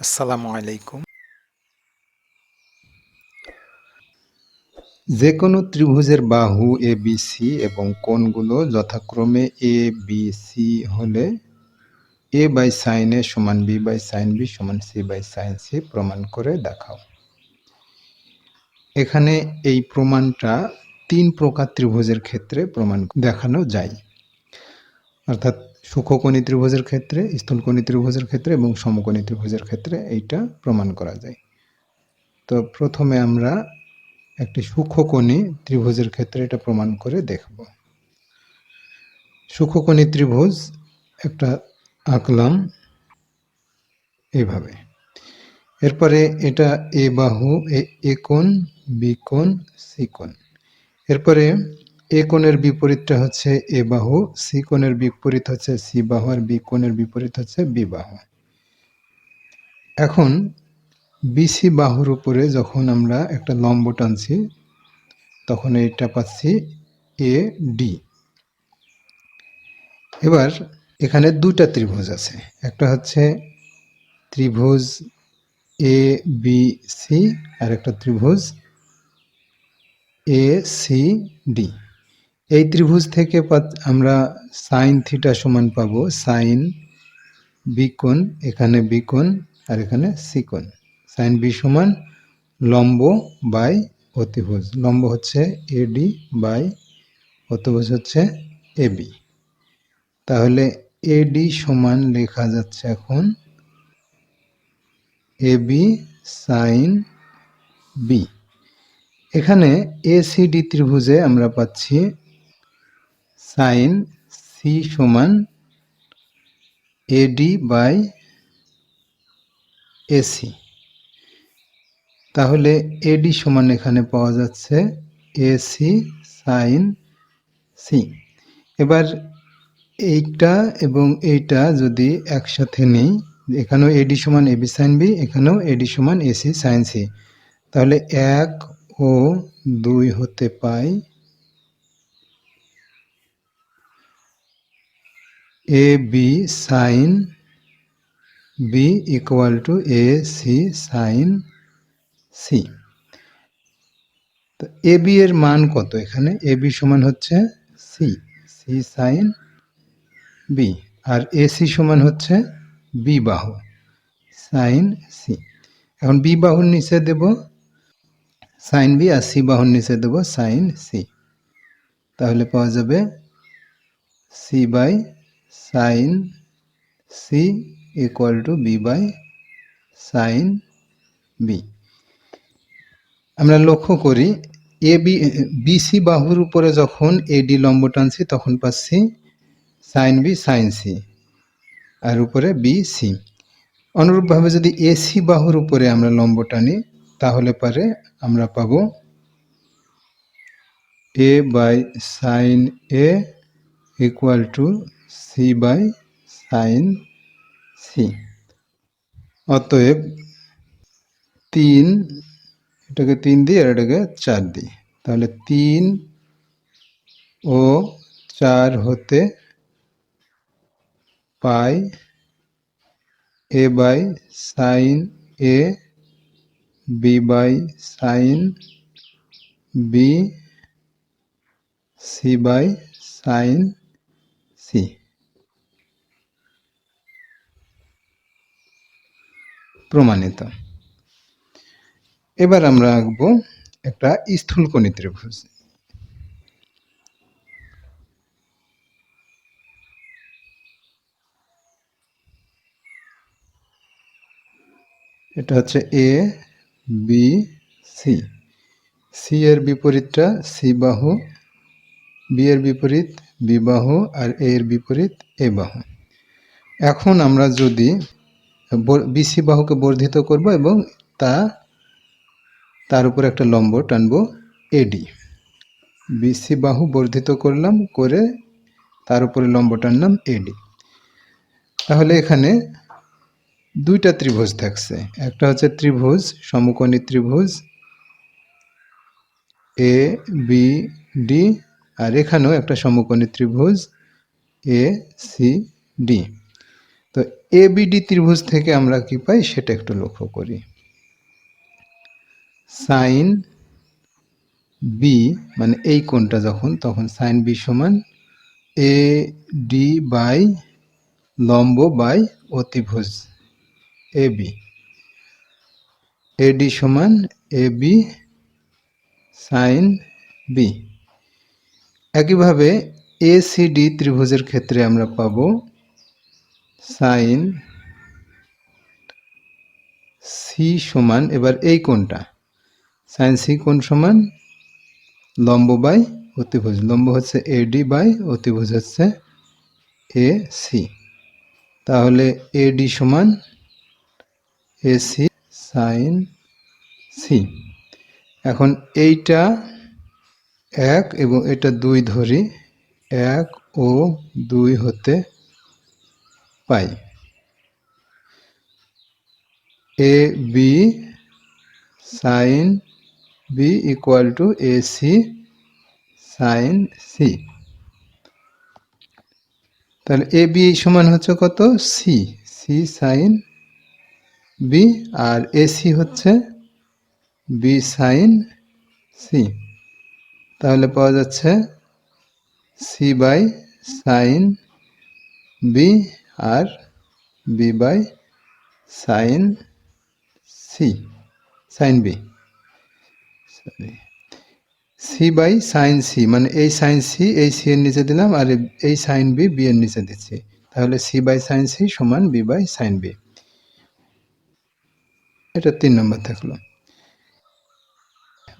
আসসালামু আলাইকুম। যে কোনো ত্রিভুজের বাহু এ বি সি এবং কোণগুলো যথাক্রমে এ বি সি হলে এ বাই সাইন এ সমান বি বাই সাইন বি সমান সি বাই সাইন সি প্রমাণ করে দেখাও। এখানে এই প্রমাণটা তিন প্রকার ত্রিভুজের ক্ষেত্রে প্রমাণ দেখানো যায়। অর্থাৎ সূক্ষ্মকোণী ত্রিভুজের ক্ষেত্রে স্থূলকোণী ত্রিভুজের ক্ষেত্রে এবং সমকোণী ত্রিভুজের ক্ষেত্রে এইটা প্রমাণ করা যায়। তো প্রথমে আমরা একটি সূক্ষ্মকোণী ত্রিভুজের ক্ষেত্রে এটা প্রমাণ করে দেখব। সূক্ষ্মকোণী ত্রিভুজ একটা আঁকলাম এইভাবে এরপরে এটা এ বাহু, এ এ কোণ, বি কোণ, সি কোণ। এরপরে এ কোণের বিপরীতটা হচ্ছে এ বাহু, সি কোণের বিপরীত হচ্ছে সি বাহু আর বি কোণের বিপরীত হচ্ছে বি বাহু। এখন বিসি বাহুর উপরে যখন আমরা একটা লম্ব টানছি, তখন এটা পাচ্ছি এ ডি। এবার এখানে দুটা ত্রিভুজ আছে। একটা হচ্ছে ত্রিভুজ এ, বি, সি, আর একটা ত্রিভুজ এ, সি, ডি। এই ত্রিভুজ থেকে আমরা সাইন থিটা সমান পাব, সাইন বিকোণ এখানে বিকোণ আর এখানে সিকোণ সাইন বি সমান লম্ব বাই অতিভুজ। লম্ব হচ্ছে এডি বাই অতিভুজ হচ্ছে এবি তাহলে এডি সমান লেখা যাচ্ছে এখন এবি সাইন বি। এখানে এসিডি ত্রিভুজে আমরা পাচ্ছি সাইন সি সমান এডি বাই এসি তাহলে এডি সমান এখানে পাওয়া যাচ্ছে এসি সাইন সি এবার এইটা এবং এইটা যদি একসাথে নেই, এখানেও এডি সমান এবি সাইন বি এখানেও এডি সমান এসি সাইন সি তাহলে এক ও দুই হতে পাই A B sine B equal to A C sine C তো এ বি এর মান কত এখানে? এ বি সমান হচ্ছে সি সি সাইন বি আর এ সি সমান হচ্ছে বি বাহু সাইন সি এখন বি বাহুর নিচে দেব সাইন বি আর সি বাহুর নিচে দেব সাইন সি তাহলে পাওয়া যাবে C by sine C equal to B by sine B আমরা লক্ষ্য করি, এ, বি বিসি বাহুর উপরে যখন এডি লম্ব টানছি, তখন পাচ্ছি সাইন বি সাইন সি আর উপরে বি সি অনুরূপভাবে যদি এসি বাহুর উপরে আমরা লম্ব টানি, তাহলে পারে আমরা পাব A by sine A equal to C by sine C অতএব তিন, এটাকে তিন দিই আর এটাকে চার দিই। তাহলে তিন ও চার হতে পাই A by sine A B by sine B C by sine C প্রমাণিত। এবার আমরা আঁকবো একটা স্থূলকোণী ত্রিভুজ এটা হচ্ছে এ বি সি সি এর বিপরীতটা সি বাহু বি এর বিপরীত বি বাহু আর এর বিপরীত এ বাহু। এখন আমরা যদি বিসি বাহুকে বর্ধিত করব এবং তা, তার উপর একটা লম্ব টানবো এডি। বিসি বাহু বর্ধিত করলাম, করে তার উপরে লম্ব টানলাম এডি। তাহলে এখানে দুইটা ত্রিভুজ থাকছে। একটা হচ্ছে ত্রিভুজ, সমকোণী ত্রিভুজ, এ, বি, ডি আর এখানেও একটা সমকোণী ত্রিভুজ এ সি ডি তো এবিডি ত্রিভুজ থেকে আমরা কি পাই? সেটা একটু লক্ষ্য করি। সাইন বি মানে এই কোণটা যখন, তখন সাইন বি সমান এ ডি বাই লম্ব বাই অতিভুজ এ বি এডি সমান এ বি সাইন বি একইভাবে এ সি ডি ত্রিভুজের ক্ষেত্রে আমরা পাব সাইন সি সমান, এবার এই কোণটা। সাইন সি কোণ সমান লম্ব বাই অতিভুজ। লম্ব হচ্ছে এডি বাই অতিভুজ হচ্ছে এ সি তাহলে এডি সমান এ সি সাইন সি এখন এইটা এক এবং এটা দুই ধরি, এক ও দুই হতে পাই। A, B, sine, B equal to A, C, sine, C. তাহলে এ, বি সমান হচ্ছে কত? সি সি সাইন, বি, আর এ, সি হচ্ছে বি সাইন, সি। তাহলে পাওয়া যাচ্ছে C by sine B R B by sine C sine B C by sine C মানে এই সাইন সি এই সি এর নিচে দিলাম আর এই সাইন বি বি এর নিচে দিচ্ছি। তাহলে সি বাই সাইন সি সমান বি বাই সাইন বি এটা তিন নম্বর থাকল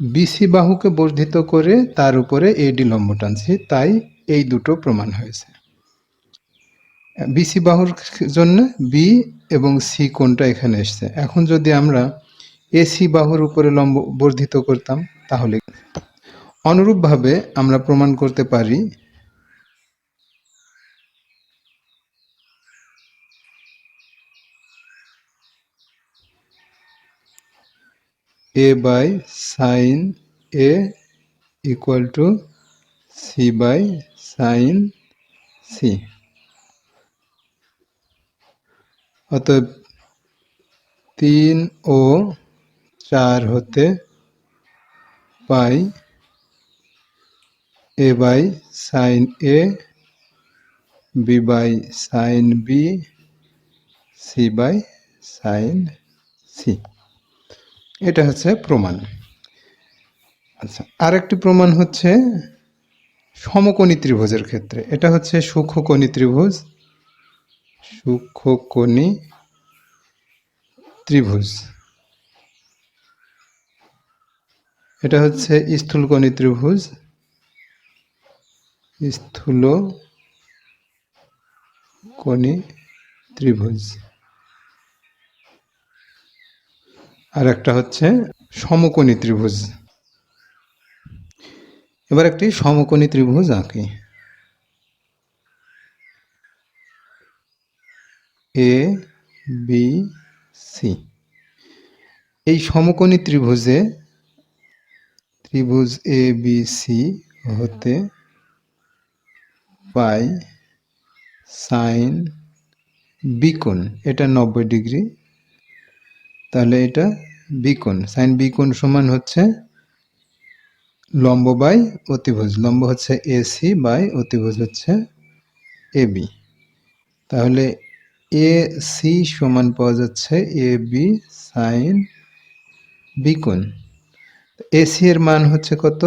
বিসি বাহুকে বর্ধিত করে তার উপরে এডি লম্ব টানছি তাই এই দুটো প্রমাণ হয়েছে। বিসি বাহুর জন্য বি এবং সি কোনটা এখানে এসছে? এখন যদি আমরা এসি বাহুর উপরে লম্ব বর্ধিত করতাম, তাহলে অনুরূপভাবে আমরা প্রমাণ করতে পারি A by sine A equal to C by sine C অতএব তিন ও চার হতে পাই A by sine A B by sine B C by sine C এটা হচ্ছে প্রমাণ। আচ্ছা আরেকটি প্রমাণ হচ্ছে সমকোণী ত্রিভুজের ক্ষেত্রে। এটা হচ্ছে সূক্ষ্মকোণী ত্রিভুজ সূক্ষ্মকোণী ত্রিভুজ। এটা হচ্ছে স্থূলকোণী ত্রিভুজ স্থূল কোণী ত্রিভুজ। আর একটা হচ্ছে সমকোণী ত্রিভুজ। এবার একটি সমকোণী ত্রিভুজ আঁকি। এ বি সি এই সমকোণী ত্রিভুজে ত্রিভুজ এ বি সি হতে পাই সাইন বিকোণ এটা নব্বই ডিগ্রি। তাহলে এটা বিকোণ সাইন বিকোণ সমান হচ্ছে লম্ব বাই অতিভুজ, লম্ব হচ্ছে এসি বাই অতিভুজ হচ্ছে এ বি তাহলে এ সি সমান পাওয়া যাচ্ছে এ বি সাইন বিকোণ। এসি এর মান হচ্ছে কত?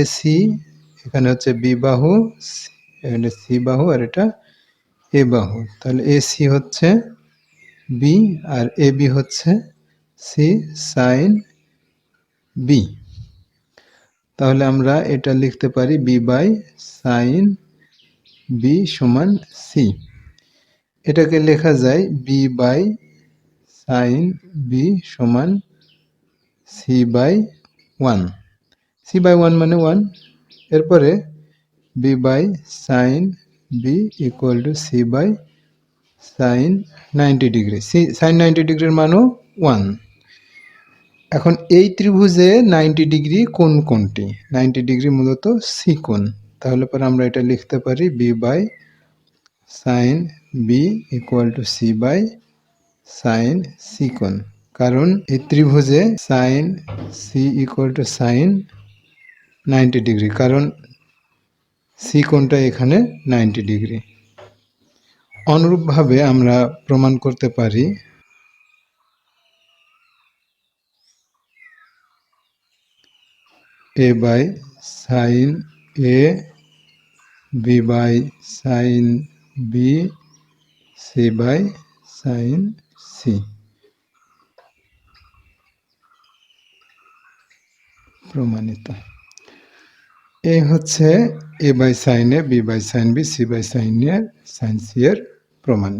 এসি এখানে হচ্ছে বি বাহু, এখানে সি বাহু আর এটা এ বাহু। তাহলে এসি হচ্ছে বি আর এ বি হচ্ছে সি সাইন বি তাহলে আমরা এটা লিখতে পারি বি বাই সাইন বি সমান সি এটাকে লেখা যায় বি বাই সাইন বি সমান C by one C by one মানে ওয়ান এরপরে B by sine B equal to C by sine ninety degree C sine ninety ডিগ্রির মানও ওয়ান এখন এই ত্রিভুজে নাইনটি ডিগ্রি কোন কোনটি? নাইনটি ডিগ্রি মূলত সি কোণ। তাহলে পরে আমরা এটা লিখতে পারি B by sine B equal to C by sine C কোণ। কারণ এই ত্রিভুজে sine C equal to sine ninety degree. কারণ সি কোণটা এখানে নাইনটি ডিগ্রি। অনুরূপভাবে আমরা প্রমাণ করতে পারি A by sine A B by sine B C by sine C প্রমাণিত। এই হচ্ছে A by sine A B by sine B C by sine A sine C এর প্রমাণ।